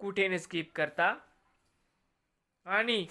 कुठे न स्किप करता. आणि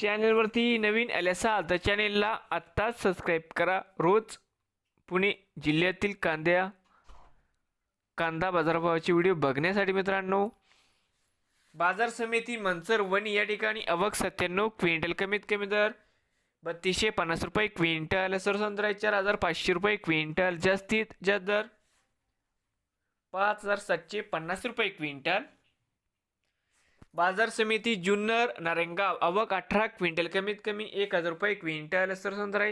चॅनलवरती नवीन आले असाल तर चॅनेलला आत्ताच सबस्क्राईब करा. रोज पुणे जिल्ह्यातील कांद्या कांदा बाजारभावाचे व्हिडिओ बघण्यासाठी मित्रांनो. बाजार समिती मंचर वणी या ठिकाणी अवक सत्त्याण्णव क्विंटल कमीत कमी दर बत्तीसशे पन्नास रुपये क्विंटल सरसंत्रा चार हजार पाचशे रुपये क्विंटल जास्तीत जास्त दर पाच हजार सातशे पन्नास रुपये क्विंटल. बाजार समिती जुन्नर नारेंगाव अवक अठरा क्विंटल कमीत कमी एक हजार रुपये क्विंटल सरसंत्रा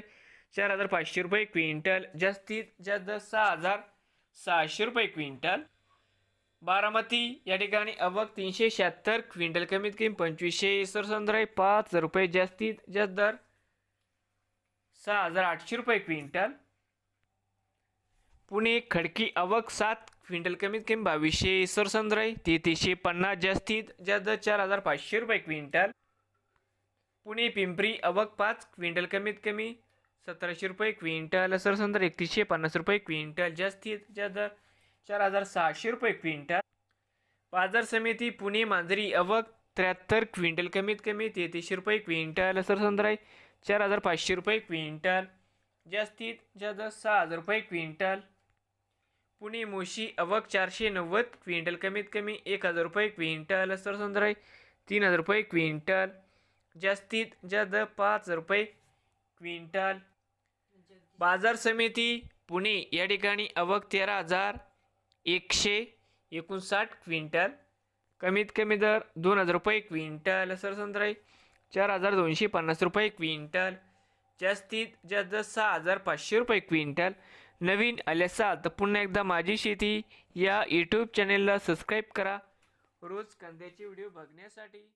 चार हजार पाचशे रुपये क्विंटल जास्तीत जास्त दर सहा हजार सहाशे रुपये क्विंटल. बारामती या ठिकाणी अवक तीनशे शहात्तर क्विंटल कमीत कमी पंचवीसशे सरसंद्राई पाच हजार रुपये जास्तीत जास्त दर सहा हजार आठशे रुपये क्विंटल. पुणे खडकी अवक सात क्विंटल कमीत कमी बावीसशे सरसंद्राई तेहतीसशे पन्नास जास्तीत जास्त चार हजार पाचशे रुपये क्विंटल. पुणे पिंपरी अवक पाच क्विंटल कमीत कमी सतराशे रुपये क्विंटल. सरसंद्रा एकतीसशे पन्नास रुपये क्विंटल. जास्तीत जास्त चार हजार सहाशे रुपये क्विंटल. बाजार समिती पुणे मांजरी अवक त्र्याहत्तर क्विंटल कमीत कमी तेहतीसशे रुपये क्विंटल. सरसंद्राई चार हजार पाचशे रुपये क्विंटल. जास्तीत जास्त सहा हजार रुपये क्विंटल. पुणे मोशी अवक चारशे नव्वद क्विंटल कमीत कमी एक हजार रुपये क्विंटल सरसंद्राई तीन हजार रुपये क्विंटल जास्तीत जास्त पाच रुपये क्विंटल बाजार समिती पुणे या ठिकाणी अवक तेरा हजार एकशे एकोणसाठ क्विंटल कमीत कमी दर दोन हजार रुपये क्विंटल सरसंत्राई चार हजार दोनशे पन्नास रुपये क्विंटल जास्तीत जास्त सहा हजार पाचशे रुपये क्विंटल नवीन आले असाल तर पुन्हा एकदा माझी शेती या यूट्यूब चॅनेलला सबस्क्राईब करा. रोज कांद्याचे व्हिडिओ बघण्यासाठी.